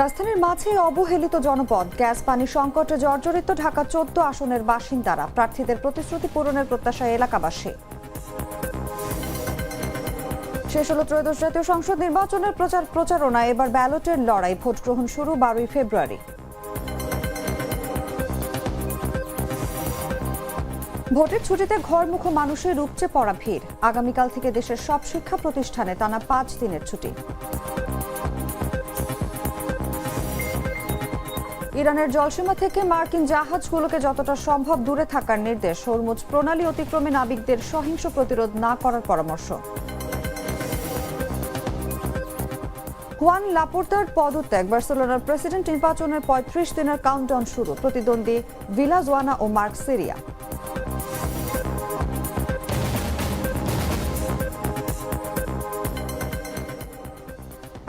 রাজধানীর মাঝে অবহেলিত জনপদ। গ্যাস, পানি সংকটে জর্জরিত ঢাকা চোদ্দ আসনের বাসিন্দারা প্রার্থীদের প্রতিশ্রুতি পূরণের প্রত্যাশায় এলাকাবাসী। শেষ হলো ত্রয়োদশ জাতীয় সংসদ নির্বাচনের প্রচার প্রচারণা এবার ব্যালটের লড়াই, ভোট গ্রহণ শুরু বারোই ফেব্রুয়ারি। ভোটের ছুটিতে ঘরমুখো মানুষের উপচে পড়া ভিড়। আগামীকাল থেকে দেশের সব শিক্ষা প্রতিষ্ঠানে টানা পাঁচ দিনের ছুটি। ইরানের জলসীমা থেকে মার্কিন জাহাজগুলোকে যতটা সম্ভব দূরে থাকার নির্দেশ, হরমুজ প্রণালী অতিক্রমে নাবিকদের সহিংস প্রতিরোধ না করার পরামর্শ। হুয়ান লাপোর্তার পদত্যাগ, বার্সেলোনার প্রেসিডেন্ট নির্বাচনের পঁয়ত্রিশ দিনের কাউন্টডাউন শুরু, প্রতিদ্বন্দ্বী ভিলাজোয়ানা ও মার্ক সিরিয়া।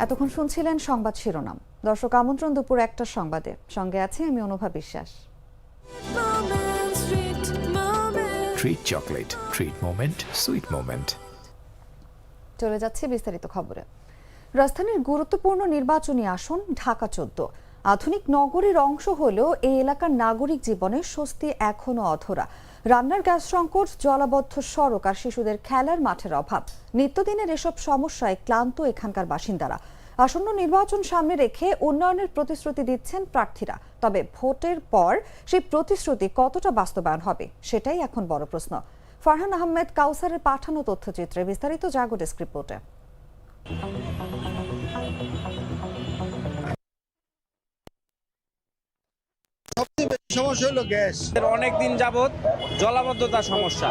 এতক্ষণ শুনছিলেন সংবাদ শিরোনাম। দর্শক আমন্ত্রণ দুপুর একটা সংবাদে। সঙ্গে আছে আমি অনুভা বিশ্বাস. চলে যাচ্ছে বিস্তারিত খবরে। রাজধানীর গুরুত্বপূর্ণ নির্বাচনী আসন ঢাকা চোদ্দ। আধুনিক নগরীর অংশ হলেও এই এলাকার নাগরিক জীবনে স্বস্তি এখনও অধরা। রান্নার গ্যাস সংকট জলাবদ্ধ সড়ক আর শিশুদের খেলার মাঠের অভাব। নিত্যদিনের এসব সমস্যায় ক্লান্ত এখানকার বাসিন্দারা। আসন্ন নির্বাচন সামনে রেখে উন্নয়নের প্রতিশ্রুতি দিচ্ছেন প্রার্থীরা। তবে ভোটের পর সেই প্রতিশ্রুতি কতটা বাস্তবায়ন হবে, সেটাই এখন বড় প্রশ্ন। ফারহান আহমেদ কাউসারের পাঠানো তথ্যচিত্রে বিস্তারিত, জাগো ডেস্ক রিপোর্টে। সমস্যা হলো গ্যাস। অনেক দিন যাবৎ জলাবদ্ধতার সমস্যা।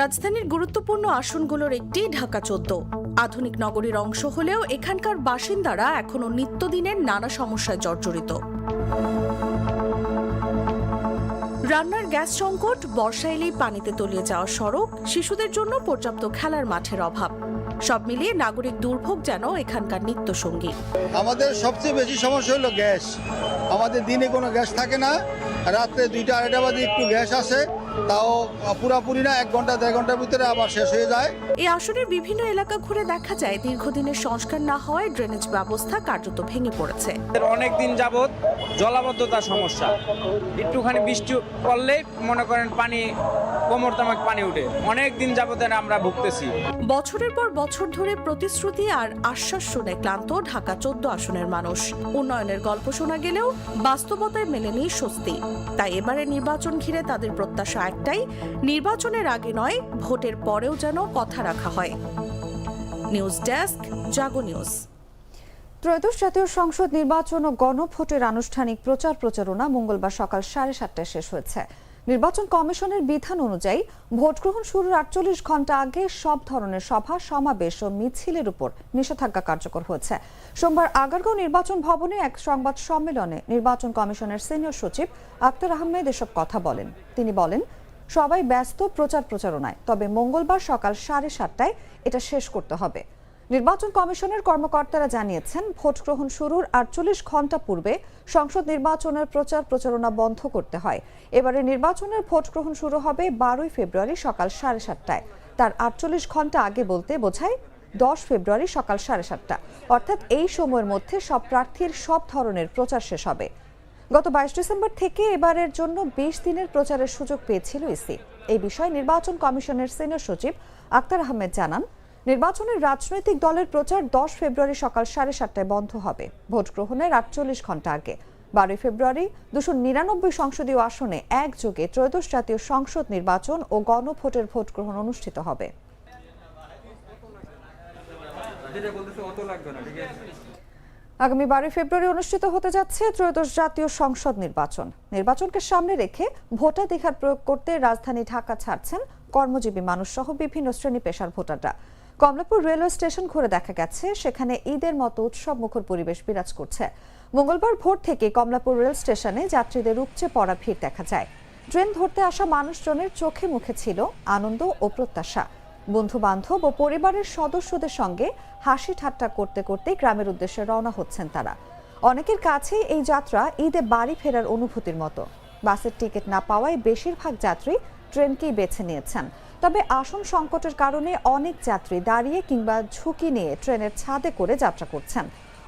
রাজধানীর গুরুত্বপূর্ণ আসনগুলোর একটি ঢাকা চোদ্দ। আধুনিক নগরীর অংশ হলেও এখানকার বাসিন্দারা এখনও নিত্যদিনের নানা সমস্যায় জর্জরিত। রান্নার গ্যাস সংকট বর্ষা এলেই পানিতে তলিয়ে যাওয়া সড়ক শিশুদের জন্য পর্যাপ্ত খেলার মাঠের অভাব। সব মিলিয়ে নাগরিক দুর্ভোগ যেন এখানকার নিত্যসঙ্গী। আমাদের সবচেয়ে বেশি সমস্যা হলো গ্যাস। আমাদের দিনে কোনো গ্যাস থাকে না। রাত্রে দুইটা আড়াইটা বাজে একটু গ্যাস আসে। তাও পুরাপুরি না এক ঘণ্টা দেড় ঘণ্টার ভিতরে আবার শেষ হয়ে যায়। এই আসনের বিভিন্ন এলাকা ঘুরে দেখা যায় দীর্ঘদিনের সংস্কার না হওয়ায় ড্রেনেজ ব্যবস্থা কার্যত ভেঙে পড়েছে। অনেক দিন যাবৎ জলাবদ্ধতা সমস্যা। একটুখানি বৃষ্টি পড়লে মনে করেন পানি কোমর তামাক পানি উঠে। অনেক দিন যাবত আমরা ভুগতেছি। বছরের পর বছর ধরে প্রতিশ্রুতি আর আশ্বাস শুনে ক্লান্ত ঢাকা চোদ্দ আসনের মানুষ। উন্নয়নের গল্প শোনা গেলেও বাস্তবতায় মেলেনি স্বস্তি। তাই এবারে নির্বাচন ঘিরে তাদের প্রত্যাশা একটাই নির্বাচনের আগে নয় ভোটের পরেও যেন কথা রাখা হয়। News desk Jago news. ত্রয়োদশ জাতীয় সংসদ নির্বাচন ও গণভোটের আনুষ্ঠানিক প্রচার প্রচারণা মঙ্গলবার সকাল সাড়ে সাতটায় শেষ হয়েছে। নির্বাচন কমিশনের বিধান অনুযায়ী ভোট গ্রহণ শুরুর আটচল্লিশ ঘণ্টা আগে সব ধরনের সভা, সমাবেশ ও মিছিলের উপর নিষেধাজ্ঞা কার্যকর হয়েছে। সোমবার আগারগাঁও নির্বাচন ভবনে এক সংবাদ সম্মেলনে নির্বাচন কমিশনের সিনিয়র সচিব আক্তার আহমেদ এসব কথা বলেন। তিনি বলেন, সবাই ব্যস্ত, প্রচার প্রচারণায়, তবে মঙ্গলবার সকাল সাড়ে সাতটায় এটা শেষ করতে হবে। নির্বাচন কমিশনের কর্মকর্তারা জানিয়েছেন, ভোট গ্রহণ শুরুর আটচল্লিশ ঘণ্টা পূর্বে সংসদ নির্বাচনের প্রচার প্রচারণা বন্ধ করতে হয়। এবারে নির্বাচনের ভোট গ্রহণ শুরু হবে বারোই ফেব্রুয়ারি সকাল সাড়ে সাতটায়। তার আটচল্লিশ ঘণ্টা আগে বলতে বোঝায়, দশ ফেব্রুয়ারি সকাল সাড়ে সাতটা। অর্থাৎ এই সময়ের মধ্যে সব প্রার্থীর সব ধরনের প্রচার শেষ হবে। গত বাইশ ডিসেম্বর থেকে এবারের জন্য বিশ দিনের প্রচারের সুযোগ পেয়েছিল ইসি। এই বিষয়ে নির্বাচন কমিশনের সিনিয়র সচিব আক্তার আহমেদ জানান নির্বাচনের রাজনৈতিক দলের প্রচার দশ ফেব্রুয়ারি সকাল সাড়ে সাতটায় বন্ধ হবে। ভোট গ্রহণের আটচল্লিশ ঘণ্টা আগে। বারোই ফেব্রুয়ারি দুশো নিরানব্বই সংসদীয় আসনে একযোগে ত্রয়োদশ জাতীয় সংসদ নির্বাচন ও গণভোটের ভোট গ্রহণ অনুষ্ঠিত হবে। আগামী বারোই ফেব্রুয়ারি অনুষ্ঠিত হতে যাচ্ছে ত্রয়োদশ জাতীয় সংসদ নির্বাচন। নির্বাচনকে সামনে রেখে ভোটাধিকার প্রয়োগ করতে রাজধানী ঢাকা ছাড়ছেন কর্মজীবী মানুষ সহ বিভিন্ন শ্রেণি পেশার ভোটাররা। কমলাপুর রেলওয়ে স্টেশন ঘুরে দেখা গেছে, সেখানে ঈদের মতো উৎসব মুখর পরিবেশ বিরাজ করছে। মঙ্গলবার ভোর থেকে কমলাপুর রেল স্টেশনে যাত্রীদের উপচে পড়া ভিড় দেখা যায়। ট্রেন ধরতে আসা মানুষজনের চোখে মুখে ছিল আনন্দ ও প্রত্যাশা। বন্ধু বান্ধব ও পরিবারের সদস্যদের সঙ্গে হাসি ঠাট্টা করতে করতে গ্রামের উদ্দেশ্যে রওনা হচ্ছেন তারা। অনেকের কাছে এই যাত্রা ঈদে বাড়ি ফেরার অনুভূতির মতো। বাসের টিকিট না পাওয়ায় বেশিরভাগ যাত্রী ট্রেনকেই বেছে নিয়েছেন। তবে আসন সংকটের কারণে অনেক যাত্রী দাঁড়িয়ে কিংবা ঝুঁকি নিয়ে ট্রেনের ছাদে করে যাত্রা করছেন।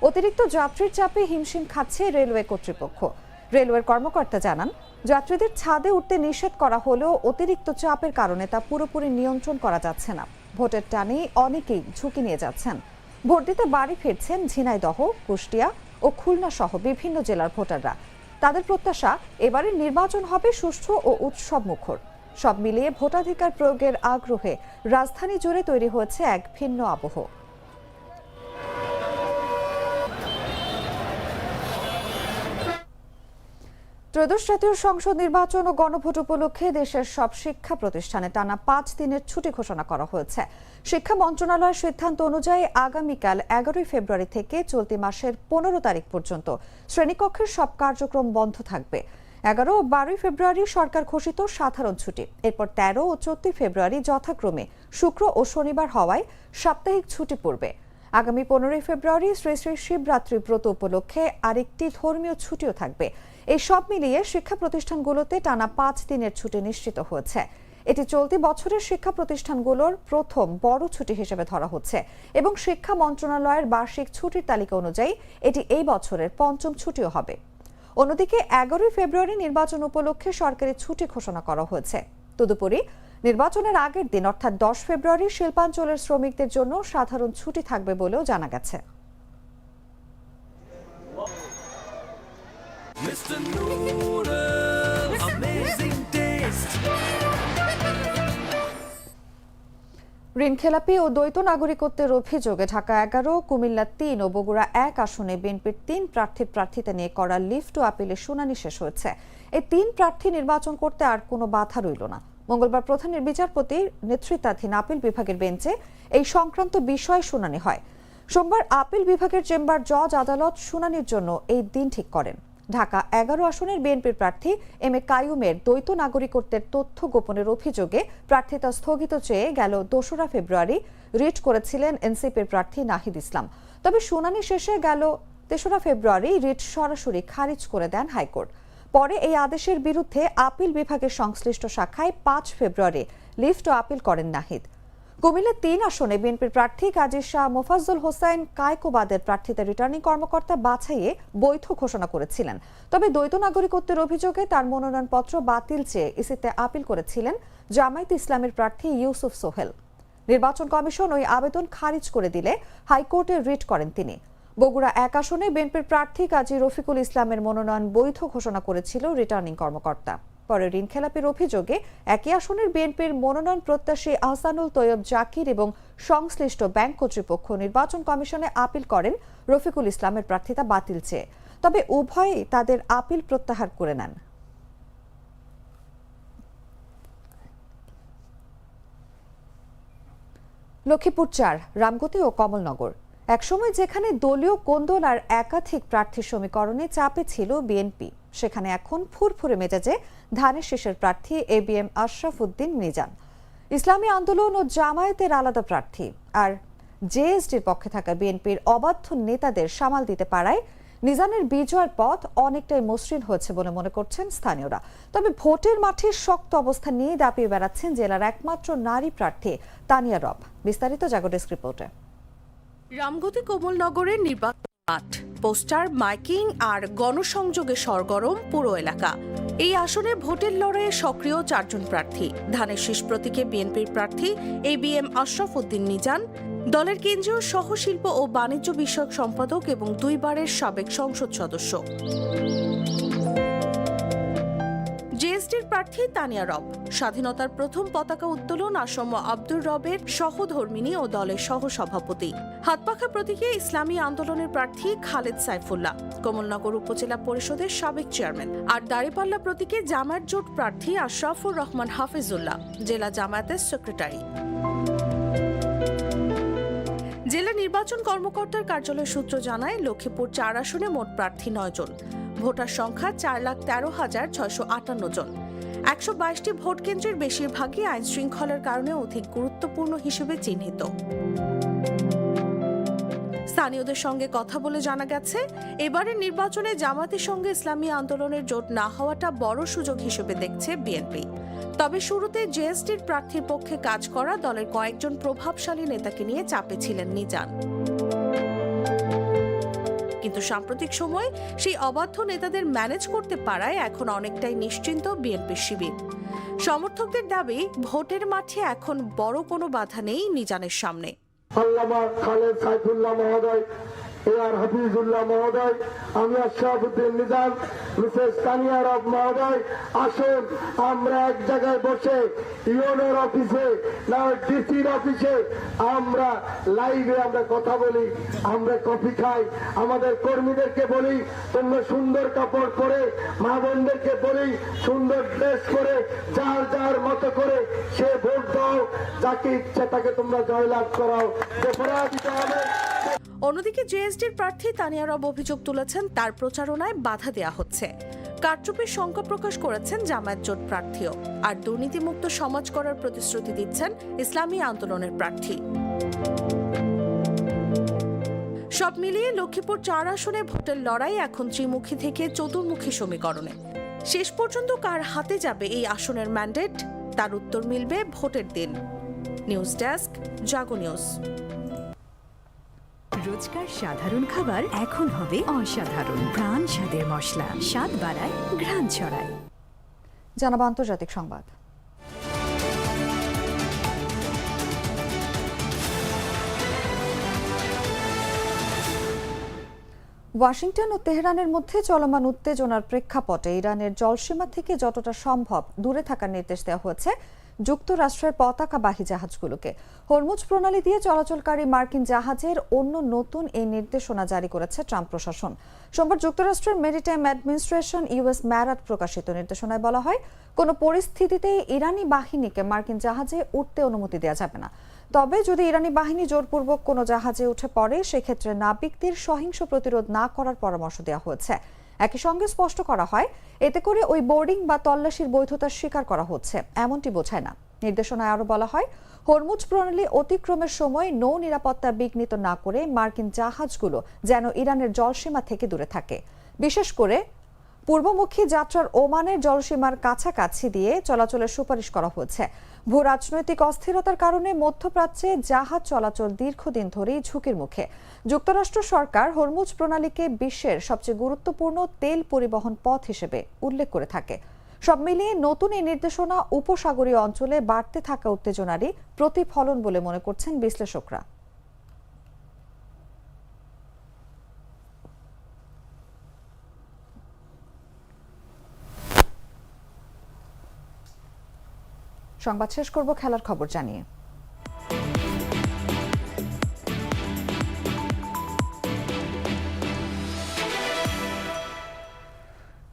অতিরিক্ত যাত্রীর চাপে হিমশিম খাচ্ছে রেলওয়ে কর্তৃপক্ষ। রেলওয়ের কর্মকর্তা জানান, যাত্রীদের ছাদে উঠতে নিষেধ করা হলেও অতিরিক্ত চাপের কারণে তা পুরোপুরি নিয়ন্ত্রণ করা যাচ্ছে না। ভোটের টানে অনেকেই ঝুঁকি নিয়ে যাচ্ছেন। ভোট দিতে বাড়ি ফিরছেন ঝিনাইদহ, কুষ্টিয়া ও খুলনা সহ বিভিন্ন জেলার ভোটাররা। তাদের প্রত্যাশা, এবারের নির্বাচন হবে সুষ্ঠু ও উৎসব মুখর সব মিলিয়ে ভোটাধিকার প্রয়োগের আগ্রহে রাজধানী জুড়ে তৈরি হয়েছে এক ভিন্ন আবহ। ত্রয়োদশ জাতীয় সংসদ নির্বাচন ও গণভোট উপলক্ষে দেশের সব শিক্ষা প্রতিষ্ঠানে টানা পাঁচ দিনের ছুটি ঘোষণা করা হয়েছে। শিক্ষা মন্ত্রণালয়ের সিদ্ধান্ত অনুযায়ী আগামীকাল এগারোই ফেব্রুয়ারি থেকে চলতি মাসের পনেরো তারিখ পর্যন্ত শ্রেণীকক্ষের সব কার্যক্রম বন্ধ থাকবে। এগারো ও বারোই ফেব্রুয়ারি সরকার ঘোষিত সাধারণ ছুটি। এরপর তেরো ও চোদ্দই ফেব্রুয়ারি যথাক্রমে শুক্র ও শনিবার হওয়ায় সাপ্তাহিক ছুটি পড়বে। আগামী পনেরোই ফেব্রুয়ারি শ্রী শ্রী শিবরাত্রি ব্রত উপলক্ষে আরেকটি ধর্মীয় ছুটিও থাকবে। এই সব মিলিয়ে শিক্ষা প্রতিষ্ঠানগুলোতে টানা পাঁচ দিনের ছুটি নিশ্চিত হয়েছে। এটি চলতি বছরের শিক্ষা প্রতিষ্ঠানগুলোর প্রথম বড় ছুটি হিসেবে ধরা হচ্ছে এবং শিক্ষা মন্ত্রণালয়ের বার্ষিক ছুটির তালিকা অনুযায়ী এটি এই বছরের পঞ্চম ছুটিও হবে। অন্যদিকে এগারোই ফেব্রুয়ারি নির্বাচন উপলক্ষে সরকারি ছুটি ঘোষণা করা হয়েছে তদুপরি নির্বাচনের আগের দিন অর্থাৎ দশ ফেব্রুয়ারি শিল্পাঞ্চলের শ্রমিকদের জন্য সাধারণ ছুটি থাকবে বলেও জানা গেছে Mr. Noodles, ঋণ খেলাপি ও দ্বৈত নাগরিকত্বের অভিযোগে ঢাকা এগারো, কুমিল্লা তিন ও বগুড়া এক আসনে বিএনপির তিন প্রার্থীর প্রার্থিতা নিয়ে করা লিফট ও আপিলের শুনানি শেষ হয়েছে। এই তিন প্রার্থী নির্বাচন করতে আর কোনো বাধা রইল না। মঙ্গলবার প্রধান বিচারপতির নেতৃত্বাধীন আপিল বিভাগের বেঞ্চে এই সংক্রান্ত বিষয়ে শুনানি হয়। সোমবার আপিল বিভাগের চেম্বার জজ আদালত শুনানির জন্য এই দিন ঠিক করেন। ঢাকা এগারো আসনের বিএনপির প্রার্থী এম এ কায়ুমের দ্বৈত নাগরিকত্বের তথ্য গোপনের অভিযোগে প্রার্থিতা স্থগিত চেয়ে গেল দোসরা ফেব্রুয়ারি, রিট করেছিলেন এনসিপির প্রার্থী নাহিদ ইসলাম। তবে শুনানি শেষে গেল তেসরা ফেব্রুয়ারি, রিট সরাসরি খারিজ করে দেন হাইকোর্ট। পরে এই আদেশের বিরুদ্ধে আপিল বিভাগের সংশ্লিষ্ট শাখায় পাঁচ ফেব্রুয়ারি লিফট ও আপিল করেন নাহিদ। কুমিল্লা তিন আসনে বিএনপির প্রার্থী কাজী শাহ মোফাজ্জল হোসাইন কায়কোবাদের প্রার্থীতা রিটার্নিং কর্মকর্তা বাছাইয়ে বৈধ ঘোষণা করেছিলেন। তবে দ্বৈত নাগরিকত্বের অভিযোগে তার মনোনয়নপত্র বাতিল চেয়ে ইসিতে আপিল করেছিলেন জামায়াত ইসলামের প্রার্থী ইউসুফ সোহেল। নির্বাচন কমিশন ওই আবেদন খারিজ করে দিলে হাইকোর্টে রিট করেন তিনি। বগুড়া এক আসনে বিএনপির প্রার্থী কাজী রফিকুল ইসলামের মনোনয়ন বৈধ ঘোষণা করেছিল রিটার্নিং কর্মকর্তা। পরে ঋণ খেলাপির অভিযোগে একই আসনের বিএনপির মনোনয়ন প্রত্যাশী আহসানুল তৈয়ব জাকির এবং সংশ্লিষ্ট ব্যাংক কর্তৃপক্ষ নির্বাচন কমিশনে আপিল করেন, রফিকুল ইসলামের প্রার্থিতা বাতিল চেয়ে। তবে উভয়ই তাদের আপিল প্রত্যাহার করে নেন। লক্ষ্মীপুর চার, রামগতি ও কমলনগর। একসময় যেখানে দলীয় কোন্দল আর একাধিক প্রার্থী সমীকরণে চাপে ছিল বিএনপি। সেখানে এখন ফুরফুরে মেজাজে ধানের শীষের প্রার্থী A B M Ashraf Uddin Mizan. Islami Andolan ও জামায়াতের আলাদা প্রার্থী। আর জেএসডির পক্ষে থাকা বিএনপির অবাধ্য নেতাদের সামাল দিতে পারায় নিজানের বিজয়ের পথ অনেকটাই মসৃণ হয়েছে বলে মনে করছেন স্থানীয়রা। তবে ভোটের মাঠে শক্ত অবস্থান নিয়ে দাপিয়ে বেড়াচ্ছেন জেলার একমাত্র নারী প্রার্থী তানিয়া রব। বিস্তারিত জাগো ডেস্ক রিপোর্টে। রামগতি কোমলনগরের নির্বাচন মাঠ পোস্টার, মাইকিং আর গণসংযোগে সরগরম পুরো এলাকা। এই আসনে ভোটের লড়াইয়ে সক্রিয় চারজন প্রার্থী। ধানের শীষ প্রতীকে বিএনপির প্রার্থী A B M Ashraf Uddin Nijan. দলের কেন্দ্রীয় সহশিল্প ও বাণিজ্য বিষয়ক সম্পাদক এবং দুইবারের সাবেক সংসদ সদস্য। প্রার্থী তানিয়া রব। স্বাধীনতার প্রথম পতাকা উত্তোলন আসম আব্দুর রবের সহধর্মিনী ও দলের সহসভাপতি। হাতপাখা প্রতীকে ইসলামী আন্দোলনের প্রার্থী খালেদ সাইফুল্লাহ। কমলনগর উপজেলা পরিষদের সাবেক চেয়ারম্যান। আর দাঁড়িপাল্লা প্রতীকে জামায়াত জোট প্রার্থী আশরাফুর রহমান হাফিজুল্লাহ। জেলা জামায়াতের সেক্রেটারি। জেলা নির্বাচন কর্মকর্তার কার্যালয় সূত্র জানায়, লক্ষ্মীপুর চার আসনে মোট প্রার্থী নয় জন ভোটার সংখ্যা চার লাখ তেরো হাজার ছয়শো আটান্ন জন। একশো বাইশটি ভোট কেন্দ্রের বেশিরভাগই আইন শৃঙ্খলার কারণে অধিক গুরুত্বপূর্ণ হিসেবে চিহ্নিত। স্থানীয়দের সঙ্গে কথা বলে জানা গেছে, এবারের নির্বাচনে জামাতের সঙ্গে ইসলামী আন্দোলনের জোট না হওয়াটা বড় সুযোগ হিসেবে দেখছে বিএনপি। তবে শুরুতে জেএসটির প্রার্থীর পক্ষে কাজ করা দলের কয়েকজন প্রভাবশালী নেতাকে নিয়ে চাপে ছিলেন নিজান কিন্তু সাম্প্রতিক সময়ে সেই অবাধ্য নেতাদের ম্যানেজ করতে পারায় এখন অনেকটাই নিশ্চিন্ত বিএনপি শিবির। সমর্থকদের দাবি, ভোটের মাঠে এখন বড় কোনো বাধা নেই নিজানের সামনে। আল্লামা খালেদ সাইফুল্লাহ মহোদয় আমরা লাইভে আমরা কথা বলি, আমরা কফি খাই, আমাদের কর্মীদেরকে বলি, তোমরা সুন্দর কাপড় পরে, মা বোনদেরকে বলি, সুন্দর ড্রেস করে যার যার মতো করে সে ভোট দাও, যাকে ইচ্ছে তাকে তোমরা জয়লাভ করাও। হবে অন্যদিকে জেএসডির প্রার্থী তানিয়া রব অভিযোগ তুলেছেন, তার প্রচারণায় বাধা দেয়া হচ্ছে। কারচুপির শঙ্কা প্রকাশ করেছেন জামায়াত জোট প্রার্থীও। আর দুর্নীতিমুক্ত সমাজ করার প্রতিশ্রুতি দিচ্ছেন ইসলামী আন্দোলনের প্রার্থী। সব মিলিয়ে লক্ষ্মীপুর চার আসনে ভোটের লড়াই এখন ত্রিমুখী থেকে চতুর্মুখী সমীকরণে। শেষ পর্যন্ত কার হাতে যাবে এই আসনের ম্যান্ডেট? তার উত্তর মিলবে ভোটের দিন। News desk, Jago news. রোজকার সাধারণ খাবার এখন হবে অসাধারণ। প্রাণ স্বাদের মশলা, স্বাদ বাড়ায়, ঘ্রাণ ছড়ায়। জানাব আন্তর্জাতিক সংবাদ। ওয়াশিংটন ও তেহরানের মধ্যে চলমান উত্তেজনার প্রেক্ষাপটে ইরানের জলসীমা থেকে যতটা সম্ভব দূরে থাকার নির্দেশ দেওয়া হয়েছে। যুক্তরাষ্ট্রের পতাকাবাহী জাহাজগুলোকে। হরমুজ প্রণালী দিয়ে চলাচলকারী মার্কিন জাহাজের অন্য নতুন এই নির্দেশনা জারি করেছে ট্রাম্প প্রশাসন। সোমবার যুক্তরাষ্ট্রের মেরিটাইম অ্যাডমিনিস্ট্রেশন ইউএস ম্যারাট প্রকাশিত নির্দেশনায় বলা হয়, কোনো পরিস্থিতিতেই ইরানি বাহিনীকে মার্কিন জাহাজে উঠতে অনুমতি দেওয়া যাবে না। তবে যদি ইরানি বাহিনী জোরপূর্বক কোনো জাহাজে উঠে পড়ে, সেক্ষেত্রে নাবিকদের সহিংস প্রতিরোধ না করার পরামর্শ দেওয়া হয়েছে। একই সঙ্গে স্পষ্ট করা হয়, এতে করে ওই বোর্ডিং বা তল্লাশির বৈধতা স্বীকার করা হচ্ছে, এমনটি বোঝায় না। নির্দেশনায় আরও বলা হয়, হরমুজ প্রণালী অতিক্রমের সময় নৌ নিরাপত্তা বিঘ্নিত না করে মার্কিন জাহাজগুলো যেন ইরানের জলসীমা থেকে দূরে থাকে। বিশেষ করে পূর্বমুখী যাত্রার ওমানের জলসীমার কাছাকাছি দিয়ে চলাচলের সুপারিশ করা হয়েছে। ভূ রাজনৈতিক অস্থিরতার কারণে মধ্যপ্রাচ্যে জাহাজ চলাচল দীর্ঘদিন ধরেই ঝুঁকির মুখে। যুক্তরাষ্ট্র সরকার হরমুজ প্রণালীকে বিশ্বের সবচেয়ে গুরুত্বপূর্ণ তেল পরিবহন পথ হিসেবে উল্লেখ করে থাকে। সব মিলিয়ে নতুন এই নির্দেশনা উপসাগরীয় অঞ্চলে বাড়তে থাকা উত্তেজনারই প্রতিফলন বলে মনে করছেন বিশ্লেষকরা। সংবাদ শেষ করব, খেলার খবর জানিয়ে।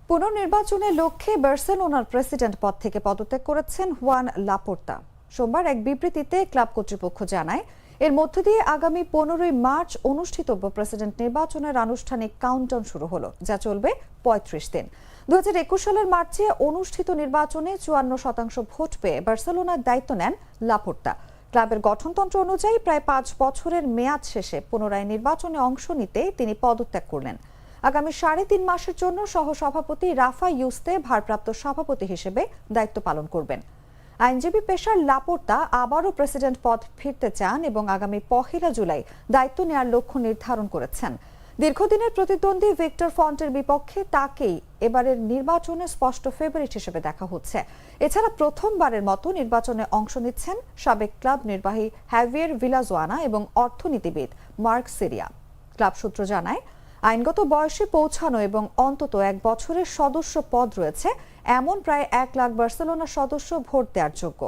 পুনর্নির্বাচনের লক্ষ্যে বার্সেলোনার প্রেসিডেন্ট পদ থেকে পদত্যাগ করেছেন হুয়ান লাপোর্তা। সোমবার এক বিবৃতিতে ক্লাব কর্তৃপক্ষ জানায় এর মধ্য দিয়ে আগামী পনেরোই মার্চ অনুষ্ঠিতব্য প্রেসিডেন্ট নির্বাচনের আনুষ্ঠানিক কাউন্টডাউন শুরু হলো, যা চলবে পঁয়ত্রিশ দিন। দুই হাজার একুশ সালের মার্চে অনুষ্ঠিত নির্বাচনে চুয়ান্ন শতাংশ ভোট পেয়ে বার্সেলোনার দায়িত্ব নেন লাপোর্তা। ক্লাবের গঠনতন্ত্র অনুযায়ী প্রায় পাঁচ বছরের মেয়াদ শেষে পুনরায় নির্বাচনে অংশ নিতে তিনি পদত্যাগ করলেন। আগামী সাড়ে তিন মাসের জন্য সহসভাপতি রাফা ইউস্তে ভারপ্রাপ্ত সভাপতি হিসেবে দায়িত্ব পালন করবেন। আইনজীবী পেশার লাপোর্তা আবারও প্রেসিডেন্ট পদ ফিরতে চান এবং আগামী পহেলা জুলাই দায়িত্ব নেওয়ার লক্ষ্য নির্ধারণ করেছেন। দীর্ঘদিনের প্রতিদ্বন্দ্বী ভিক্টর ফন্টের বিপক্ষে তাকেই এবারের নির্বাচনে স্পষ্ট ফেভারিট হিসেবে দেখা হচ্ছে। এছাড়া প্রথমবারের মতো নির্বাচনে অংশ নিচ্ছেন সাবেক ক্লাব নির্বাহী হ্যাভিয়ার ভিলাজোয়ানা এবং অর্থনীতিবিদ মার্ক সিরিয়া। ক্লাব সূত্র জানায়, আইনগত বয়সে পৌঁছানো এবং অন্তত এক বছরের সদস্য পদ রয়েছে এমন প্রায় এক লাখ বার্সেলোনা সদস্য ভোট দেওয়ার যোগ্য।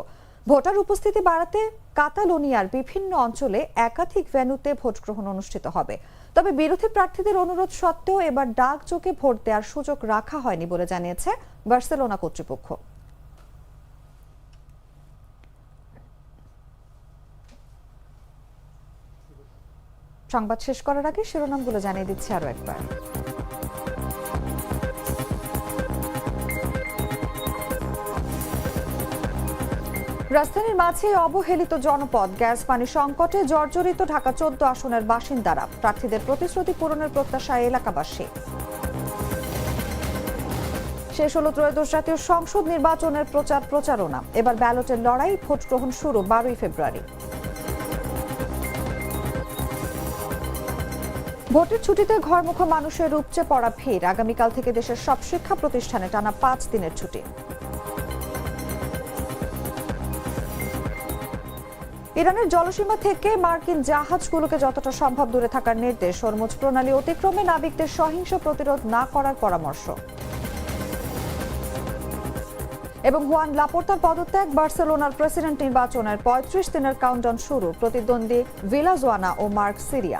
ভোটার উপস্থিতি বাড়াতে কাতালোনিয়ার বিভিন্ন অঞ্চলে একাধিক ভেন্যুতে ভোট গ্রহণ অনুষ্ঠিত হবে। তবে বিরোধী প্রার্থীদের অনুরোধ সত্ত্বেও এবার ডাক চোখে ভোট দেওয়ার সুযোগ রাখা হয়নি বলে জানিয়েছে বার্সেলোনা কর্তৃপক্ষ। সংবাদ শেষ করার আগে শিরোনামগুলো জানিয়ে দিচ্ছি আরও একবার। রাজধানীর মাঝে অবহেলিত জনপদ, গ্যাস পানি সংকটে জর্জরিত ঢাকা চোদ্দ আসনের বাসিন্দারা। প্রার্থীদের প্রতিশ্রুতি পূরণের প্রত্যাশায় এলাকাবাসী। শেষ হলো ত্রয়োদশ জাতীয় সংসদ নির্বাচনের প্রচার প্রচারণা। এবার ব্যালটের লড়াই, ভোট গ্রহণ শুরু বারোই ফেব্রুয়ারি। ভোটের ছুটিতে ঘরমুখ মানুষের উপচে পড়া ভিড়। আগামীকাল থেকে দেশের সব শিক্ষা প্রতিষ্ঠানে টানা পাঁচ দিনের ছুটি। ইরানের জলসীমা থেকে মার্কিন জাহাজগুলোকে যতটা সম্ভব দূরে থাকার নির্দেশ, হরমুজ প্রণালী অতিক্রমে নাবিকদের সহিংস প্রতিরোধ না করার পরামর্শ। এবং হুয়ান লাপোর্তার পদত্যাগ, বার্সেলোনার প্রেসিডেন্ট নির্বাচনের পঁয়ত্রিশ দিনের কাউন্টডাউন শুরু, প্রতিদ্বন্দ্বী ভিলাজোয়ানা ও মার্ক সিরিয়া